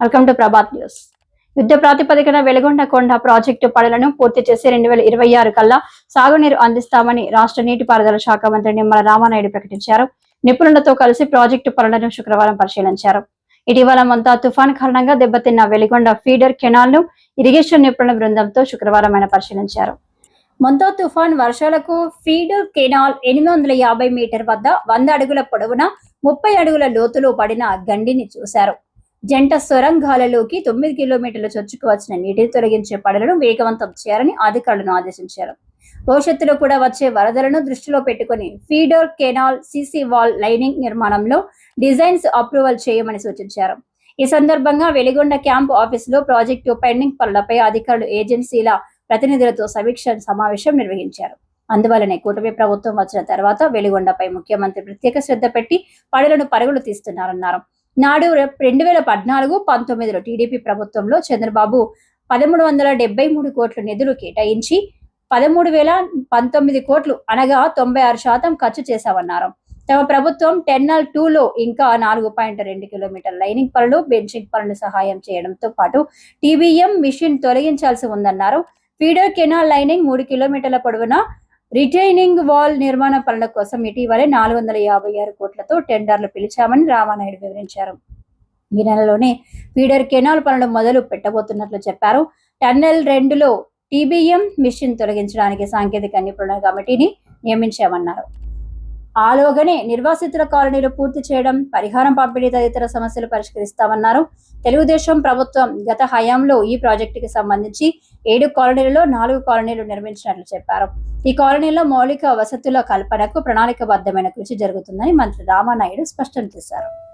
Welcome to Prabhat news యుద్ధ ప్రాతిపదికన వెలుగొండ కొండ ప్రాజెక్టు పనులను పూర్తి చేసి రెండు వేల ఇరవై ఆరు కల్లా సాగునీరు అందిస్తామని రాష్ట్ర నీటిపారుదల శాఖ మంత్రి నిమ్మల రామానాయుడు ప్రకటించారు. నిపుణులతో కలిసి ప్రాజెక్టు పనులను శుక్రవారం పరిశీలించారు. ఇటీవల మొంతా తుఫాన్ కారణంగా దెబ్బతిన్న వెలిగొండ ఫీడర్ కెనాల్ను ఇరిగేషన్ నిపుణుల బృందంతో శుక్రవారం ఆయన పరిశీలించారు. మొంతా తుఫాన్ వర్షాలకు ఫీడర్ కెనాల్ ఎనిమిది వందల యాభై మీటర్ వద్ద వంద అడుగుల పొడవున ముప్పై అడుగుల లోతులో పడిన గండిని చూశారు. జంట సొరంగాలలోకి తొమ్మిది కిలోమీటర్ల చొచ్చుకు వచ్చిన నీటిని తొలగించే పనులను వేగవంతం చేయాలని అధికారులను ఆదేశించారు. భవిష్యత్తులో కూడా వచ్చే వరదలను దృష్టిలో పెట్టుకుని feeder canal CC wall lining నిర్మాణంలో డిజైన్స్ అప్రూవల్ చేయమని సూచించారు. ఈ సందర్భంగా వెలిగొండ క్యాంప్ ఆఫీసులో ప్రాజెక్టు పెండింగ్ పనులపై అధికారులు ఏజెన్సీల ప్రతినిధులతో సమీక్ష సమావేశం నిర్వహించారు. అందువల్లనే కూటమి ప్రభుత్వం వచ్చిన తర్వాత వెలిగొండపై ముఖ్యమంత్రి ప్రత్యేక శ్రద్ధ పెట్టి పనులను పరుగులు తీస్తున్నారన్నారు. నాడు రెండు వేల పద్నాలుగు పంతొమ్మిదిలో టీడీపీ ప్రభుత్వంలో చంద్రబాబు పదమూడు వందల డెబ్బై మూడు కోట్ల నిధులు కేటాయించి పదమూడు వేల పంతొమ్మిది కోట్లు అనగా తొంభై ఆరు శాతం ఖర్చు చేశామన్నారు. తమ ప్రభుత్వం టెన్నల్ టూలో ఇంకా నాలుగు పాయింట్ రెండు కిలోమీటర్ లైనింగ్ పనులు బెంచింగ్ పనులు సహాయం చేయడంతో పాటు టీబీఎం మిషన్ తొలగించాల్సి ఉందన్నారు. ఫీడర్ కెనాల్ లైనింగ్ మూడు కిలోమీటర్ల పొడవున రిటైనింగ్ వాల్ నిర్మాణ పనుల కోసం ఇటీవలే నాలుగు వందల యాభై ఆరు కోట్లతో టెండర్లు పిలిచామని రామానాయుడు వివరించారు. ఈ నెలలోనే ఫీడర్ కెనాల్ పనులు మొదలు పెట్టబోతున్నట్లు చెప్పారు. టన్నెల్ రెండులో టీబీఎం మిషన్ తొలగించడానికి సాంకేతిక నిపుణుల కమిటీని నియమించామన్నారు. ఆలోగనే నిర్వాసితుల కాలనీలు పూర్తి చేయడం పరిహారం పంపిణీ తదితర సమస్యలు పరిష్కరిస్తామన్నారు. తెలుగుదేశం ప్రభుత్వం గత హయాంలో ఈ ప్రాజెక్టుకి సంబంధించి ఏడు కాలనీలలో నాలుగు కాలనీలు నిర్మించినట్లు చెప్పారు. ఈ కాలనీలో మౌలిక వసతుల కల్పనకు ప్రణాళికబద్ధమైన కృషి జరుగుతుందని మంత్రి రామానాయుడు స్పష్టం చేశారు.